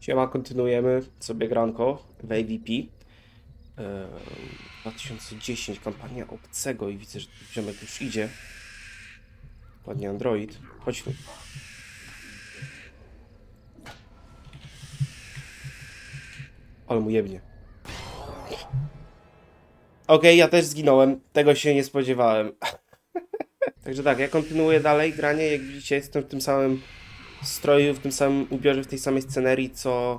Siema, kontynuujemy sobie granko w AVP. Eee, 2010, kampania obcego i widzę, że ziomek już idzie. Ładnie Android. Chodź tu. Ale mu jebnie. Okej, ja też zginąłem. Tego się nie spodziewałem. Także tak, ja kontynuuję dalej granie. Jak widzicie, jestem w tym samym stroju, w tym samym ubiorze, w tej samej scenerii, co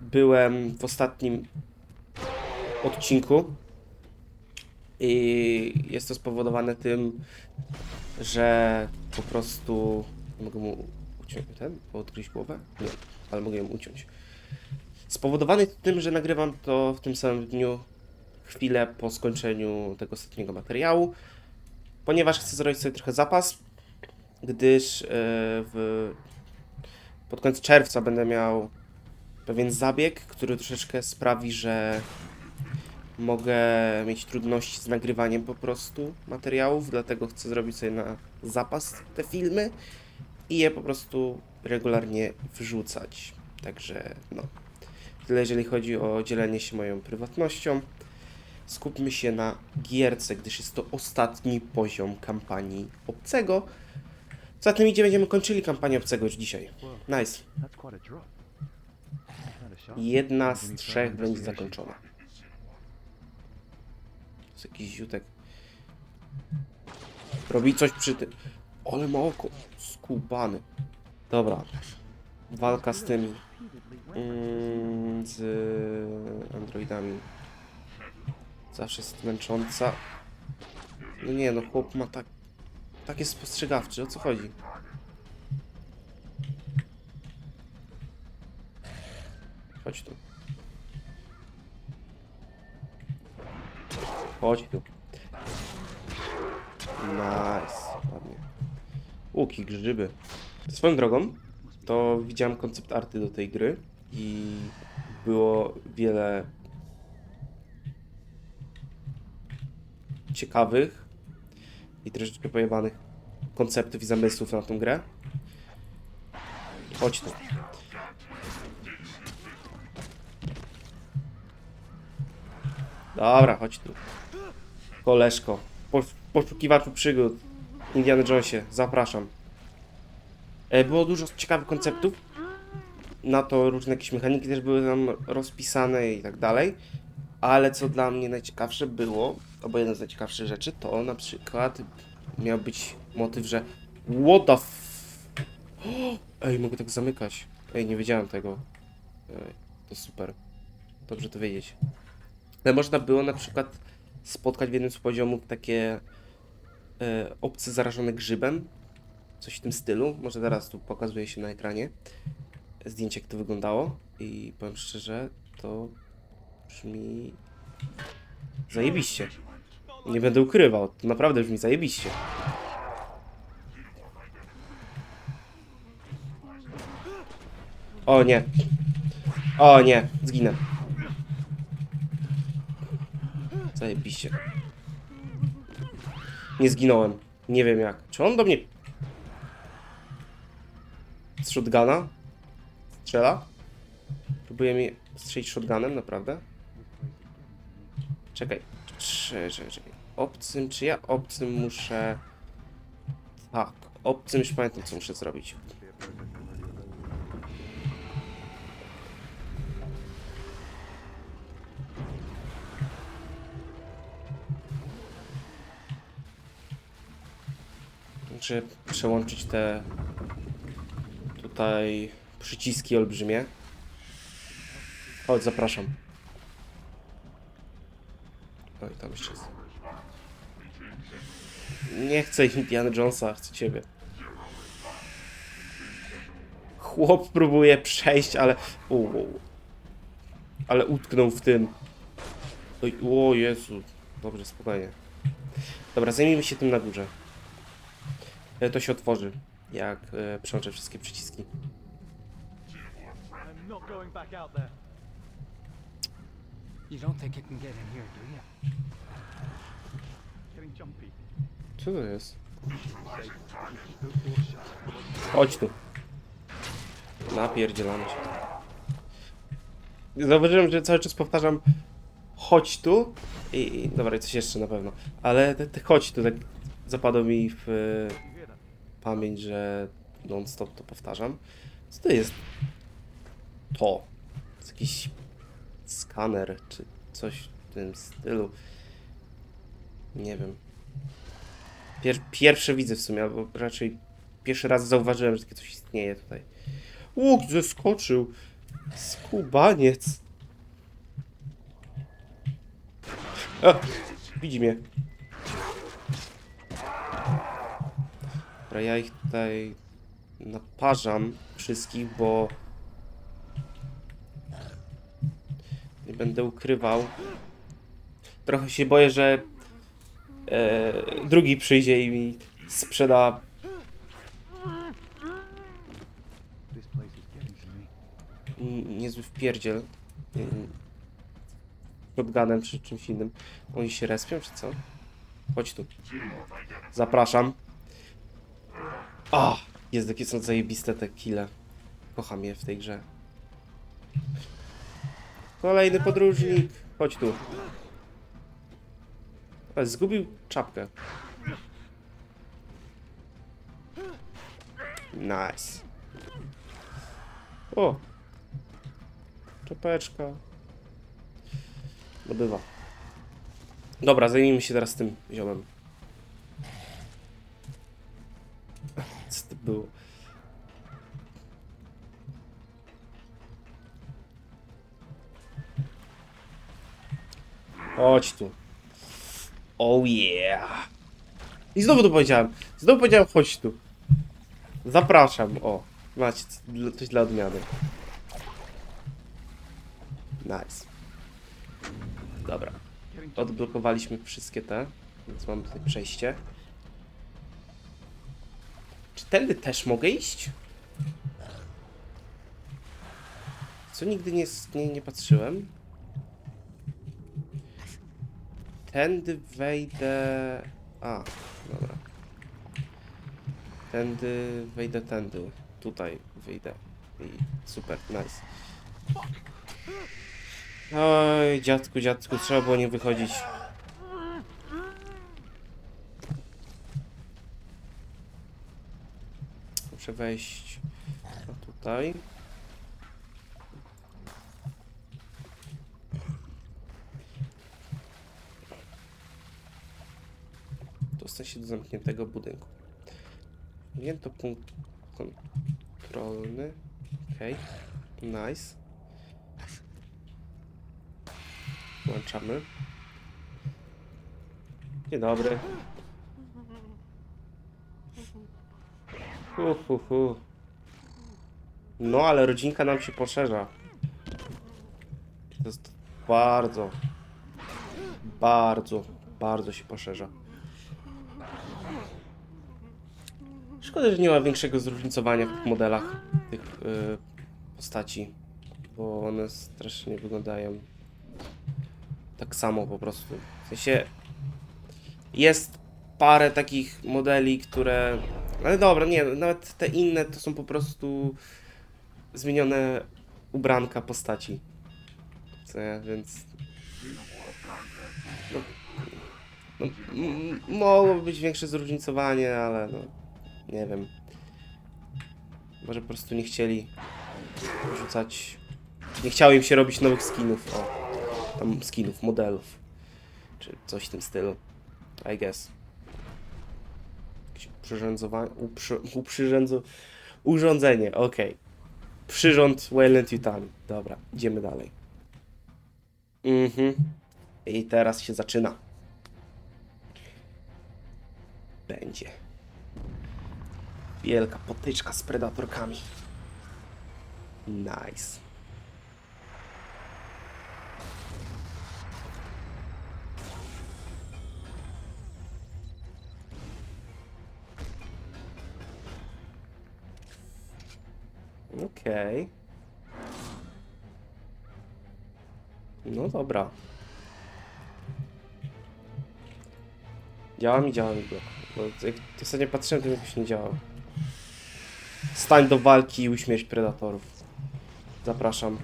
byłem w ostatnim odcinku. I jest to spowodowane tym, że po prostu mogę mu uciąć ten, odgryźć głowę? Nie, ale mogę ją uciąć. Spowodowany tym, że nagrywam to w tym samym dniu, chwilę po skończeniu tego ostatniego materiału, ponieważ chcę zrobić sobie trochę zapas, gdyż e, w, pod koniec czerwca będę miał pewien zabieg, który troszeczkę sprawi, że mogę mieć trudności z nagrywaniem po prostu materiałów, dlatego chcę zrobić sobie na zapas te filmy i je po prostu regularnie wrzucać. Także no. Tyle jeżeli chodzi o dzielenie się moją prywatnością. Skupmy się na gierce, gdyż jest to ostatni poziom kampanii obcego. Za tym idzie, będziemy kończyli kampanię obcego już dzisiaj. Nice. Jedna z trzech będzie zakończona. Jest jakiś ziutek. Robi coś przy tym. Ale ma oko. Skubany. Dobra. Walka z tymi. Mm, z androidami. Zawsze jest męcząca. No nie no, chłop ma tak... Tak jest spostrzegawczy, o co chodzi? Chodź tu. Chodź tu. Nice. Ładnie. Łuki, grzyby. Swoją drogą, to widziałem koncept arty do tej gry i było wiele ciekawych i troszeczkę pojebanych konceptów i zamysłów na tą grę. Chodź tu. Dobra, chodź tu. Koleżko. Po, poszukiwaczu przygód. Indiana Jonesie, zapraszam. E, Było dużo ciekawych konceptów. Na to różne jakieś mechaniki też były tam rozpisane i tak dalej. Ale co dla mnie najciekawsze było, albo jedna z najciekawszych rzeczy, to na przykład miał być motyw, że What the f... Ej, mogę tak zamykać. Ej, nie wiedziałem tego. Ej, to super. Dobrze to wiedzieć. Ale można było na przykład spotkać w jednym z poziomów takie e, zarażone grzybem. Coś w tym stylu. Może teraz tu pokazuje się na ekranie zdjęcie, jak to wyglądało. I powiem szczerze, to brzmi zajebiście. Nie będę ukrywał, to naprawdę brzmi zajebiście. O nie. O nie, zginę. Zajebiście. Nie zginąłem. Nie wiem jak. Czy on do mnie... Z shotguna? Strzela? Próbuje mi strzelić shotgunem, naprawdę? Czekaj. Czekaj, czekaj, czekaj. Obcym, czy ja obcym muszę... Tak, obcym już pamiętam, co muszę zrobić. Muszę przełączyć te tutaj przyciski olbrzymie. Chodź, zapraszam. Oj, tam jeszcze jest. Nie chcę Indiana Jonesa, chcę ciebie. Chłop próbuje przejść, ale... Ale utknął w tym. Oj, o Jezu. Dobrze, spokojnie. Dobra, zajmijmy się tym na górze. E, To się otworzy, jak e, przełączę wszystkie przyciski. Co to jest? Chodź tu. Napierdzielamy się. Zauważyłem, że cały czas powtarzam chodź tu i, i dobra, i coś jeszcze na pewno. Ale te, te chodź tu tak zapadło mi w pamięć, że non stop to powtarzam. Co to jest? To. To jest jakiś skaner czy coś w tym stylu. Nie wiem. Pier pierwsze widzę w sumie, albo raczej pierwszy raz zauważyłem, że takie coś istnieje tutaj. Łuk zeskoczył. Skubaniec. A, widzi mnie. Dobra, ja ich tutaj naparzam wszystkich, bo nie będę ukrywał. Trochę się boję, że e, drugi przyjdzie i mi sprzeda niezły wpierdziel. Shotgunem czy czymś innym. Oni się respią, czy co? Chodź tu. Zapraszam. A, jest jakie są zajebiste te kile. Kocham je w tej grze. Kolejny podróżnik. Chodź tu. Zgubił czapkę. Nice. O! Czapeczka. No bywa. Dobra, zajmijmy się teraz tym ziomem. Chodź tu. Oh yeah. I znowu to powiedziałem. Znowu powiedziałem chodź tu. Zapraszam. O, macie coś dla odmiany. Nice. Dobra. Odblokowaliśmy wszystkie te, więc mamy tutaj przejście. Tędy też mogę iść? Co nigdy nie, nie, nie patrzyłem. Tędy wejdę... A, dobra. Tędy wejdę tędy. Tutaj wyjdę. I super, nice. Oj, dziadku, dziadku, trzeba było nie wychodzić. Muszę wejść tutaj. Dostać się do zamkniętego budynku. To punkt kontrolny. Okej, nice. Włączamy. Dzień dobry. Hu, hu, hu. No, ale rodzinka nam się poszerza. To jest bardzo, bardzo, bardzo się poszerza. Szkoda, że nie ma większego zróżnicowania w tych modelach tych y, postaci, bo one strasznie wyglądają tak samo po prostu. W sensie jest parę takich modeli, które. Ale dobra, nie, nawet te inne to są po prostu zmienione ubranka postaci. Co ja, więc. No, no, być większe zróżnicowanie, ale no. Nie wiem. Może po prostu nie chcieli rzucać. Nie chciało im się robić nowych skinów. O tam skinów, modelów, czy coś w tym stylu, I guess. Jakieś uprzyrządowanie, uprzy, uprzyrządzo, urządzenie, okej. Przyrząd Wayland Yutani, dobra, idziemy dalej. Mhm. I teraz się zaczyna. Będzie. Wielka potyczka z predatorkami. Nice. Okej. No dobra. Działa mi, działa mi blok. Bo jak ostatnio patrzyłem, to jakoś nie działał. Stań do walki i uśmierć predatorów. Zapraszam.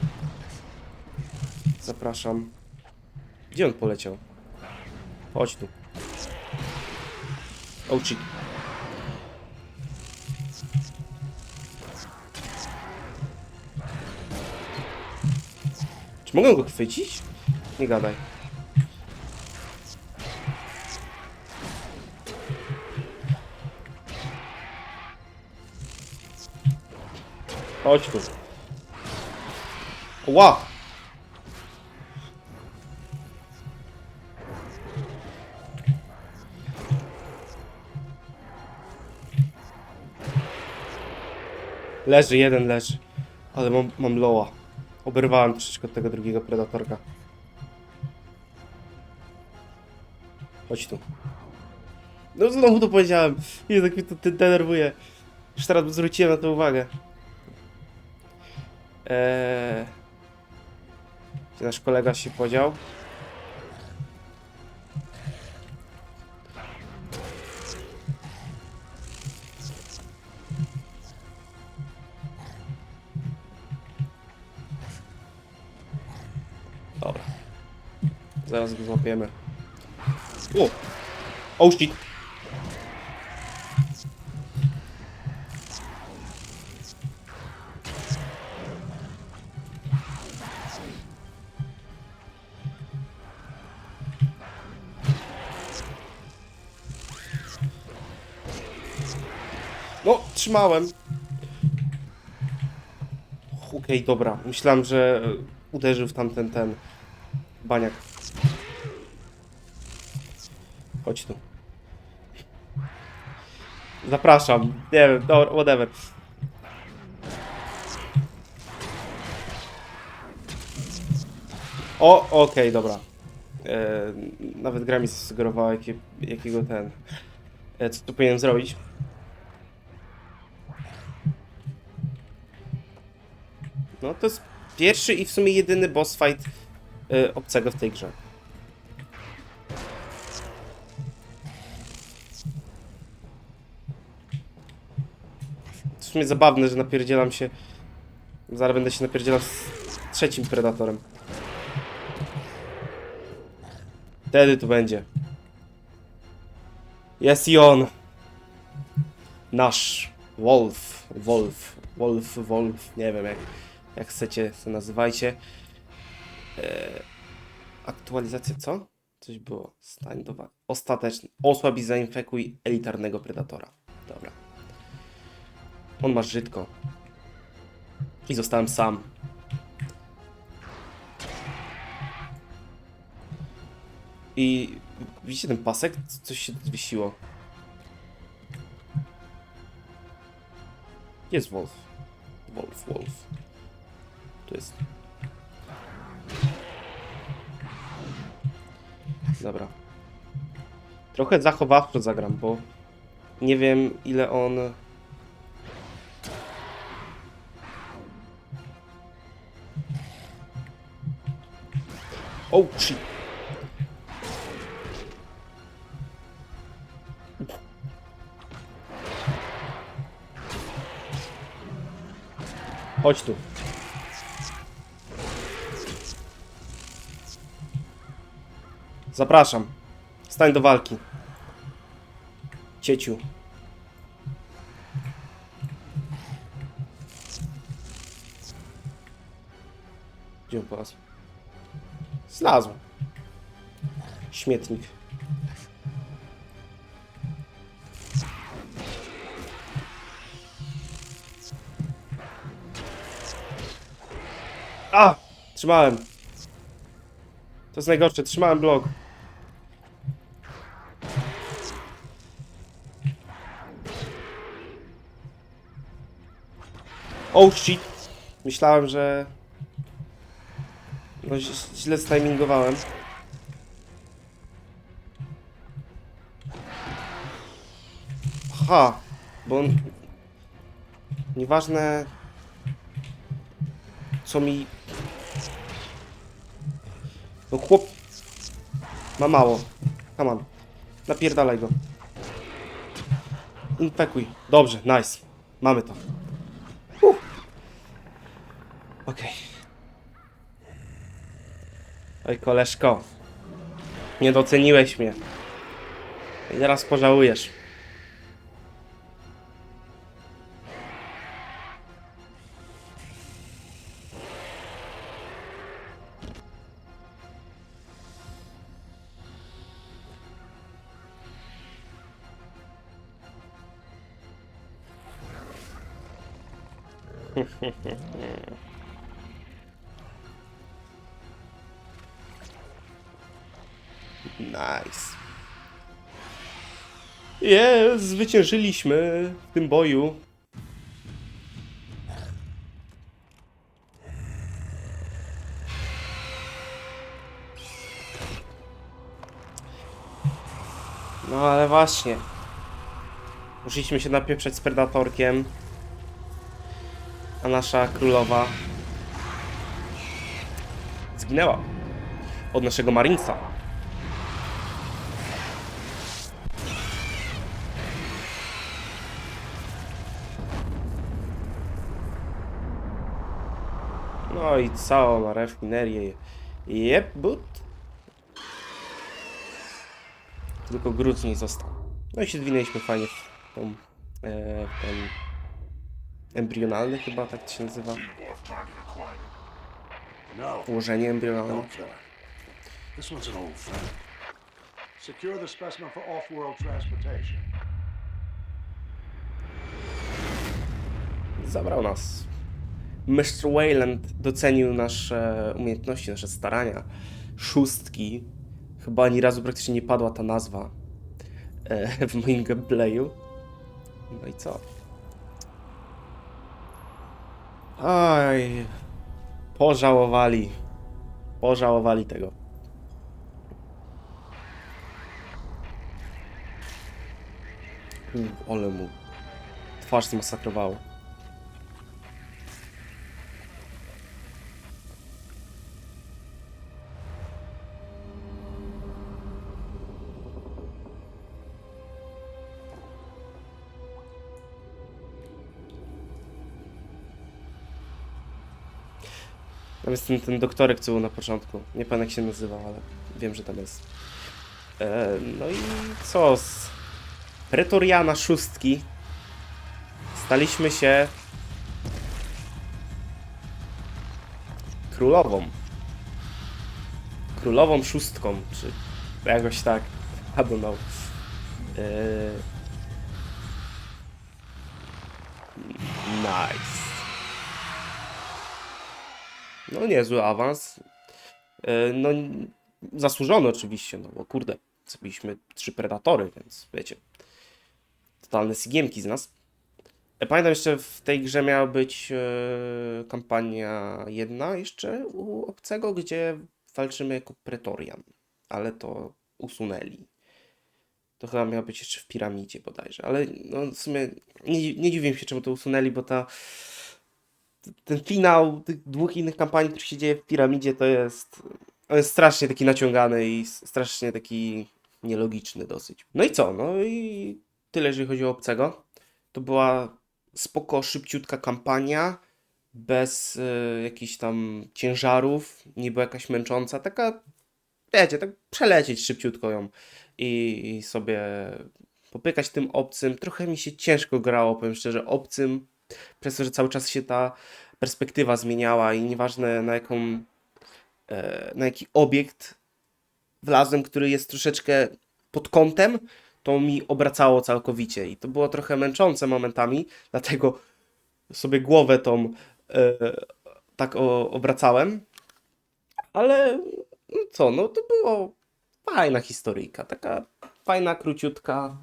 Zapraszam. Gdzie on poleciał? Chodź tu. Oh. Czy mogę go chwycić? Nie gadaj. Chodź tu. Ła! Leży, jeden leży. Ale mam, mam loa. Oberwałem troszeczkę tego drugiego predatorka. Chodź tu. No znowu to powiedziałem. Jezu, jak mnie to denerwuje. Już teraz zwróciłem na to uwagę. Eee... Nasz kolega się podział? Złapiemy. O! Oh shit! No, trzymałem. Okej, dobra. Myślałem, że uderzył w tamten ten baniak. Chodź tu. Zapraszam. Nie wiem, dobra, whatever. O, okej, dobra. E, nawet gra mi zasugerowała, jakie, jakiego ten... E, co tu powinienem zrobić. No, to jest pierwszy i w sumie jedyny boss fight e, obcego w tej grze. Sumie zabawne, że napierdzielam się. Zaraz będę się napierdzielał z trzecim predatorem. Wtedy tu będzie. Jest i on. Nasz Wolf. Wolf. Wolf, Wolf. Nie wiem jak, jak chcecie to nazywajcie. Eee, aktualizacja co? Coś było. Stań do Ostateczny. Osłab i zainfekuj elitarnego predatora. Dobra. On ma żydko. I zostałem sam. I widzicie ten pasek? Coś się zwiesiło. Jest Wolf. Wolf, Wolf. Tu jest. Dobra. Trochę zachowawczo zagram, bo nie wiem ile on... Oh. Chodź tu. Zapraszam. Stań do walki. Cieciu. Gdzie on? Znalazł. Śmietnik. A! Trzymałem. To jest najgorsze, trzymałem blok. Oh shit. Myślałem, że... No źle stimingowałem. Aha, bo on... Nieważne... Co mi... No chłop... Ma mało. Come on. Napierdalaj go. Infekuj. Dobrze, nice. Mamy to. Okej. Oj, koleżko. Nie doceniłeś mnie. I teraz pożałujesz. Nice. Jest, zwyciężyliśmy w tym boju. No ale właśnie. Musieliśmy się napieprzeć z Predatorkiem. A nasza królowa zginęła. Od naszego Marinesa. No i całą rafinerię. Jep, but. Tylko gród z niej został. No i się zwinęliśmy fajnie w tą, e, w ten embrionalny chyba tak to się nazywa. Ułożenie embrionalne. don't try. This one's an old friend. Secure the specimen for off-world transportation. Zabrał nas. Mr. Wayland docenił nasze umiejętności, nasze starania. Szóstki. Chyba ani razu praktycznie nie padła ta nazwa e, w moim gameplayu. No i co? Oj. Pożałowali. Pożałowali tego. U, ale mu twarz zmasakrowało. Tam jest ten, ten doktorek, co był na początku. Nie pamiętam jak się nazywał, ale wiem, że tam jest. E, no i co? Z Pretoriana szóstki staliśmy się królową. Królową szóstką, czy jakoś tak. I don't know. E, nice. No niezły awans. E, No zasłużony oczywiście, no bo kurde, zrobiliśmy trzy Predatory, więc wiecie, totalne sigiemki z nas. E, Pamiętam jeszcze w tej grze miała być e, kampania jedna jeszcze u obcego, gdzie walczymy jako Pretorian, ale to usunęli. To chyba miało być jeszcze w piramidzie bodajże, ale no w sumie nie, nie dziwię się czemu to usunęli, bo ta ten finał tych dwóch innych kampanii, który się dzieje w piramidzie, to jest. On jest strasznie taki naciągany i strasznie taki nielogiczny dosyć. No i co? No i tyle, jeżeli chodzi o obcego. To była spoko, szybciutka kampania, bez y, jakichś tam ciężarów, nie była jakaś męcząca, taka, wiecie, tak przelecieć szybciutko ją i, i sobie popykać tym obcym. Trochę mi się ciężko grało, powiem szczerze, obcym przez to, że cały czas się ta perspektywa zmieniała i nieważne na jaką, e, na jaki obiekt wlazłem, który jest troszeczkę pod kątem, to mi obracało całkowicie i to było trochę męczące momentami, dlatego sobie głowę tą e, tak obracałem, ale no co, no to było fajna historyjka, taka fajna, króciutka.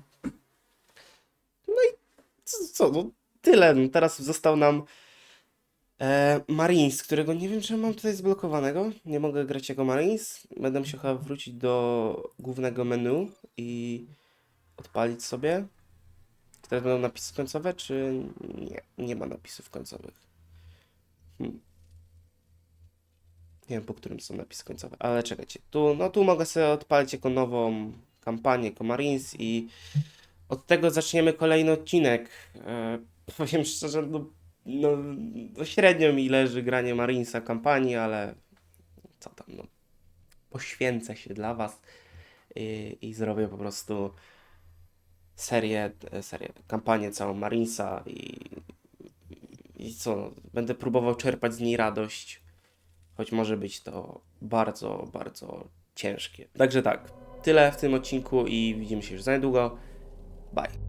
No i co no tyle. No, teraz został nam e, Marines, którego nie wiem, czy mam tutaj zblokowanego. Nie mogę grać jako Marines. Będę musiał chyba wrócić do głównego menu i odpalić sobie. Teraz będą napisy końcowe, czy nie? Nie ma napisów końcowych. Hmm. Nie wiem, po którym są napisy końcowe, ale czekajcie. Tu, no tu mogę sobie odpalić jako nową kampanię, jako Marines i od tego zaczniemy kolejny odcinek. Powiem szczerze, no, no, no średnio mi leży granie Marinesa kampanii, ale co tam, no, poświęcę się dla was i, i zrobię po prostu serię, e, serię, kampanię całą Marinesa i, i co, będę próbował czerpać z niej radość, choć może być to bardzo, bardzo ciężkie. Także tak, tyle w tym odcinku i widzimy się już za niedługo. Bye.